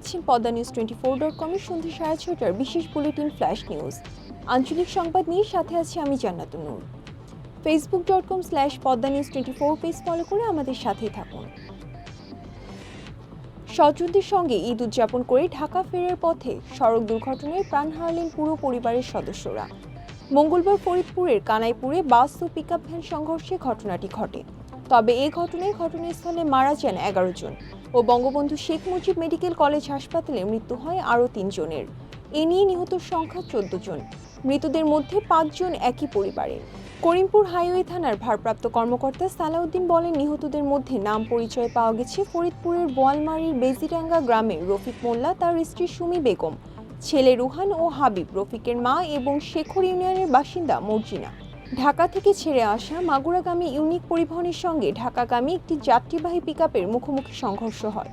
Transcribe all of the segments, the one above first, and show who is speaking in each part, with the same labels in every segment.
Speaker 1: দেখছেন Padma news twenty four dot কমের সন্ধ্যা সাড়ে ছটার বিশেষ বুলেটিন ফ্ল্যাশ নিউজ। আঞ্চলিক সংবাদ নিয়ে সাথে আছি আমি Jannatun Noor. Facebook dot com slash Padma news twenty four page follow করে আমাদের সাথে থাকুন। স্বজনদের সঙ্গে ঈদ উদযাপন করে ঢাকা ফেরার পথে সড়ক দুর্ঘটনায় প্রাণ হারালেন পুরো পরিবারের সদস্যরা। মঙ্গলবার ফরিদপুরের কানাইপুরে বাস ও পিকআপ ভ্যান সংঘর্ষে ঘটনাটি ঘটে। তবে এই ঘটনায় ঘটনাস্থলে মারা যান এগারো জন। ও বঙ্গবন্ধু শেখ মুজিব মেডিকেল কলেজ হাসপাতালে মৃত্যু হয় আরও তিনজনের। এ নিয়ে নিহতর সংখ্যা চোদ্দ জন। মৃতদের মধ্যে পাঁচজন একই পরিবারের। করিমপুর হাইওয়ে থানার ভারপ্রাপ্ত কর্মকর্তা সালাউদ্দিন বলেন, নিহতদের মধ্যে নাম পরিচয় পাওয়া গেছে ফরিদপুরের বোয়ালমারির বেজিরাঙ্গা গ্রামের রফিক মোল্লা, তার স্ত্রী সুমি বেগম, ছেলে রুহান ও হাবিব, রফিকের মা এবং শেখর ইউনিয়নের বাসিন্দা মর্জিনা। ঢাকা থেকে ছেড়ে আসা মাগুরাগামী ইউনিক পরিবহনের সঙ্গে ঢাকাগামী একটি যাত্রীবাহী পিকআপের মুখোমুখি সংঘর্ষ হয়।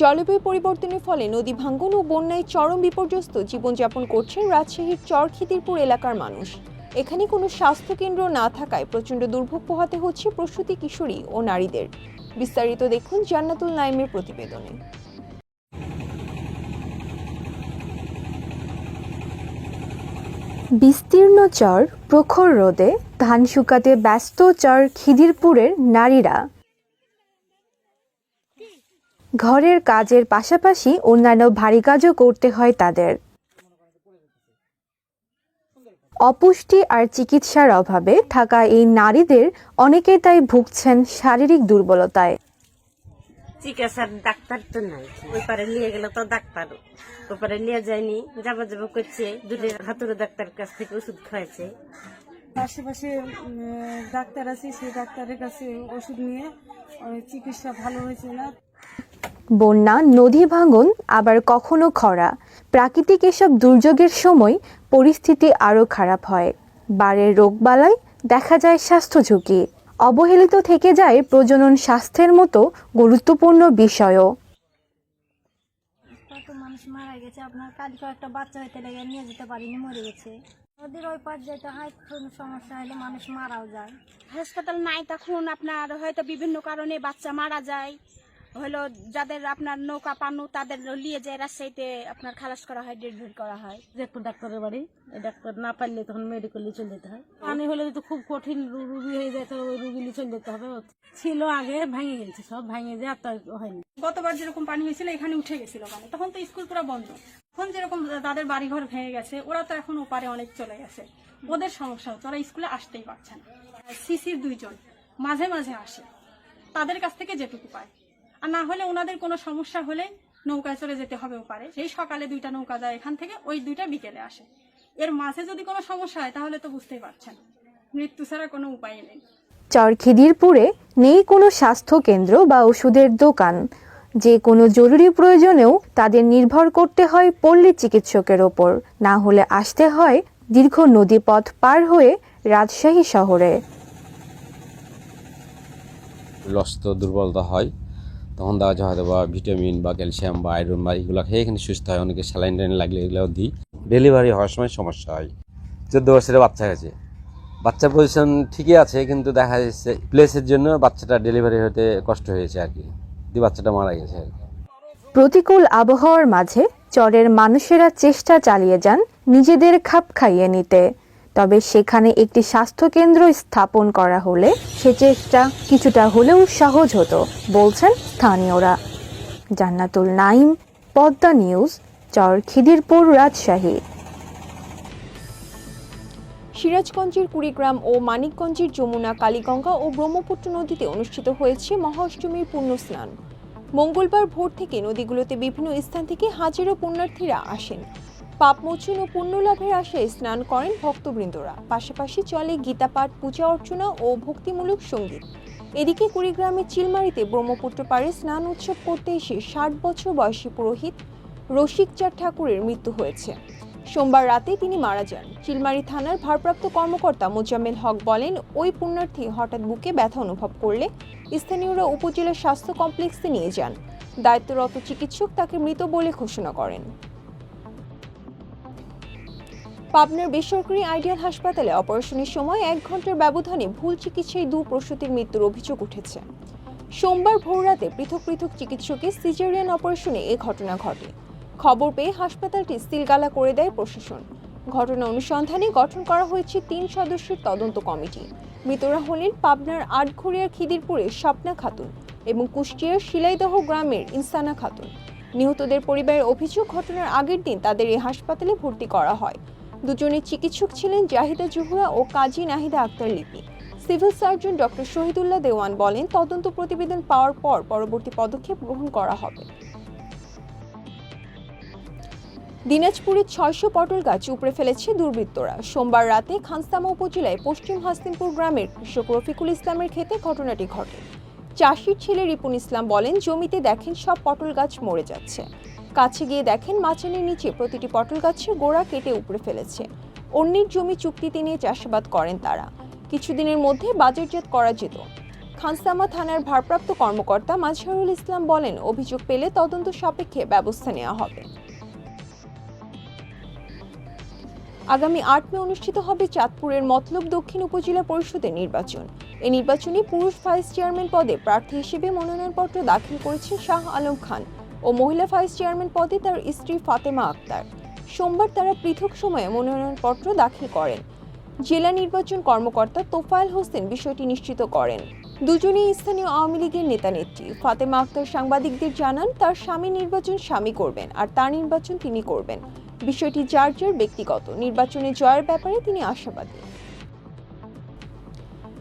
Speaker 1: জলবায়ু পরিবর্তনের ফলে নদী ভাঙ্গন ও বন্যায় চরম বিপর্যস্ত জীবনযাপন করছেন রাজশাহীর চরখিদিরপুর এলাকার মানুষ। এখানে কোনো স্বাস্থ্যকেন্দ্র না থাকায় প্রচণ্ড দুর্ভোগ পোহাতে হচ্ছে প্রসূতি কিশোরী ও নারীদের। বিস্তারিত দেখুন জান্নাতুল নাইমের প্রতিবেদনে।
Speaker 2: বিস্তীর্ণ চর প্রখর রোদে, ধান শুকাতে ব্যস্ত চর খিদিরপুরের নারীরা। ঘরের কাজের পাশাপাশি অন্যান্য ভারী কাজও করতে হয় তাদের। অপুষ্টি আর চিকিৎসার অভাবে থাকা এই নারীদের অনেকে তাই ভুগছেন শারীরিক দুর্বলতায়।
Speaker 3: চিকিৎসার ডাক্তার তো নাই। ওই পারে নিয়ে গেলে তো ডাক্তার। ওই পারে নিয়ে যায়নি। যাবা যাবা করছে। দুটো হাতুড়ে ডাক্তার কাছ থেকে ওষুধ খাওয়াইছে।
Speaker 4: আশেপাশে ডাক্তার আছে সেই ডাক্তারের কাছে ওষুধ নিয়ে চিকিৎসা ভালো হয়েছে না।
Speaker 2: বন্যা নদী ভাঙন আবার কখনো খরা। প্রাকৃতিক এসব দুর্যোগের সময় পরিস্থিতি আরও খারাপ হয়। বাড়ের রোগবালাই দেখা যায় স্বাস্থ্য ঝুঁকি। অবহেলিত থেকে যায় প্রজনন স্বাস্থ্যের মতো গুরুত্বপূর্ণ বিষয়ও।
Speaker 5: কত মানুষ মারা গেছে আপনার কালকে একটা বাচ্চা হইতে লেগে নিয়ে যেতে পারিনি মরে গেছে। নদীর ওই পার যেতে হয় কোনো সমস্যা হলে মানুষ মারাও যায়।
Speaker 6: হাসপাতাল নাই তখন আপনার হয়তো বিভিন্ন কারণে বাচ্চা মারা যায়। হলো যাদের আপনার নৌকা পানু তাদের নিয়ে যায় রাজশাহীতে আপনার খালাস করা হয় ডেলিভারি করা হয়।
Speaker 3: যেহেতু ডাক্তারের বাড়ি ডাক্তার না পারলে তখন মেডিকেলে চলে যেতে হয়।
Speaker 4: পানি হলে তো খুব কঠিন রুগী হয়ে যায় তো ওই রুগী চলে যেতে হবে। ছিল আগে ভেঙে গেছে সব ভেঙে যায় আর তো হয়নি।
Speaker 6: গতবার যেরকম পানি হয়েছিল এখানে উঠে গেছিল পানি। তখন তো স্কুল পুরো বন্ধ। এখন যেরকম তাদের বাড়িঘর ভেঙে গেছে ওরা তো এখন ওপারে অনেক চলে গেছে। ওদের সমস্যা হচ্ছে ওরা স্কুলে আসতেই পারছে না। সিসির দুইজন মাঝে মাঝে আসে। তাদের কাছ থেকে যেটুকু পায়। আর না হলে ওনাদের কোনো সমস্যা হলে নৌকায় চলে যেতে হবে ওপারে। সেই সকালে দুইটা নৌকা যায় এখান থেকে ওই দুইটা বিকেলে আসে। এর মাঝে যদি কোনো সমস্যা হয় তাহলে তো বুঝতেই পারছেন। মৃত্যু ছাড়া কোনো উপায় নেই।
Speaker 2: চরখিদিরপুরে নেই কোনো স্বাস্থ্য কেন্দ্র বা ওষুধের দোকান। যে কোনো জরুরি প্রয়োজনেও তাদের নির্ভর করতে হয় পল্লী চিকিৎসকের ওপর। না হলে আসতে হয় দীর্ঘ নদীপথ পার হয়ে রাজশাহী শহরে।
Speaker 7: লস্ত দুর্বলতা হয়। তখন দেখা যায় হয়তো বা ভিটামিন বা ক্যালসিয়াম বা আয়রন বা এগুলো খেয়ে এখানে সুস্থ হয়, অনেকে স্যালাইন টাইন লাগলে এগুলো দিই। ডেলিভারি হওয়ার সময় সমস্যা হয়। চোদ্দ বছরের বাচ্চা গেছে বাচ্চার পজিশন ঠিকই আছে, কিন্তু দেখা যাচ্ছে প্লেসের জন্য বাচ্চাটা ডেলিভারি হতে কষ্ট হয়েছে আর কি। দিয়ে বাচ্চাটা মারা গেছে আর কি।
Speaker 2: প্রতিকূল আবহাওয়ার মাঝে চরের মানুষেরা চেষ্টা চালিয়ে যান নিজেদের খাপ খাইয়ে নিতে। তবে সেখানে একটি স্বাস্থ্যকেন্দ্র স্থাপন করা হলে সে চেষ্টা কিছুটা হলেও সহজ হতো, বলছেন স্থানীয়রা। জান্নাতুল নাইম, পদ্মা নিউজ চর খিদিরপুর রাজশাহী।
Speaker 1: সিরাজগঞ্জের কুড়িগ্রাম ও মানিকগঞ্জের যমুনা, কালীগঙ্গা ও ব্রহ্মপুত্র নদীতে অনুষ্ঠিত হয়েছে মহাষ্টমীর পূর্ণ স্নান মঙ্গলবার ভোর থেকে নদীগুলোতে বিভিন্ন স্থান থেকে হাজারো পুণ্যার্থীরা আসেন। পাপমোচন ও পুণ্য লাভের আশায় স্নান করেন ভক্তবৃন্দরা। পাশাপাশি চলে গীতাপাঠ, পূজা অর্চনা ও ভক্তিমূলক সংগীত। এদিকে কুড়িগ্রামের চিলমারিতে ব্রহ্মপুত্র পাড়ে স্নান উৎসব করতে এসে ষাট বছর বয়সী পুরোহিত রসিকচাঁদ ঠাকুরের মৃত্যু হয়েছে। সোমবার রাতে তিনি মারা যান। চিলমারি থানার ভারপ্রাপ্ত কর্মকর্তা মোজাম্মেল হক বলেন, ওই পুণ্যার্থী হঠাৎ বুকে ব্যথা অনুভব করলে স্থানীয়রা উপজেলা স্বাস্থ্য কমপ্লেক্সে নিয়ে যান। দায়িত্বরত চিকিৎসক তাকে মৃত বলে ঘোষণা করেন। পাবনার বেসরকারি আইডিয়াল হাসপাতালে অপারেশনের সময় এক ঘণ্টার ব্যবধানে ভুল চিকিৎসায় দু প্রসূতির মৃত্যুর অভিযোগ উঠেছে। সোমবার ভোররাতে পৃথক পৃথক চিকিৎসকের সিজারিয়ান অপারেশনে এ ঘটনা ঘটে। খবর পেয়ে হাসপাতালটি সিলগালা করে দেয় প্রশাসন। ঘটনা অনুসন্ধানে গঠন করা হয়েছে তিন সদস্যের তদন্ত কমিটি। মৃতরা হলেন পাবনার আটঘরিয়ার খিদিরপুরের স্বপ্না খাতুন এবং কুষ্টিয়ার শিলাইদহ গ্রামের ইনসানা খাতুন। নিহতদের পরিবারের অভিযোগ, ঘটনার আগের দিন তাদের এই হাসপাতালে ভর্তি করা হয়। দুজনের চিকিৎসক ছিলেন জাহিদা জুহুরা ও Kazi Nahida Akter Lipi. Civil surgeon doctor Shahidullah Dewan বলেন, তদন্ত প্রতিবেদন পাওয়ার পর পরবর্তী পদক্ষেপ গ্রহণ করা হবে। দিনাজপুরে ছয়শো পটল গাছ উপড়ে ফেলেছে দুর্বৃত্তরা। সোমবার রাতে খানসামা উপজেলায় পশ্চিম হাসিমপুর গ্রামের কৃষক রফিকুল ইসলামের ক্ষেতে ঘটনাটি ঘটে। চাষির ছেলে রিপুন ইসলাম বলেন, জমিতে দেখেন সব পটল গাছ মরে যাচ্ছে। কাছে গিয়ে দেখেন মাচানের নিচে প্রতিটি পটল গাছের গোড়া কেটে উপড়ে ফেলেছে। অন্যের জমি চুক্তিতে নিয়ে চাষাবাদ করেন তারা। কিছুদিনের মধ্যে বাজারজাত করা যেত। খানসামা থানার ভারপ্রাপ্ত কর্মকর্তা মাজহারুল ইসলাম বলেন, অভিযোগ পেলে তদন্ত সাপেক্ষে ব্যবস্থা নেওয়া হবে। আগামী আট মে অনুষ্ঠিত হবে চাঁদপুরের মতলব দক্ষিণ উপজেলা পরিষদের নির্বাচন। এই নির্বাচনে পুরুষ ভাইস চেয়ারম্যান পদে প্রার্থী হিসেবে মনোনয়নপত্র দাখিল করেছেন শাহ আলম খান। ও মহিলা ভাইস চেয়ারম্যান পদে তার স্ত্রী ফাতেমা আক্তার। সোমবার তারা পৃথক সময়ে মনোনয়নপত্র দাখিল করেন। জেলা নির্বাচন কর্মকর্তা তোফায়েল হোসেন বিষয়টি নিশ্চিত করেন। দুজনেই স্থানীয় আওয়ামী লীগের নেতা নেত্রী। ফাতেমা আক্তার সাংবাদিকদের জানান, তার স্বামী নির্বাচন স্বামী করবেন আর তার নির্বাচন তিনি করবেন। বিষয়টি যার যার ব্যক্তিগত। নির্বাচনে জয়ের ব্যাপারে তিনি আশাবাদী।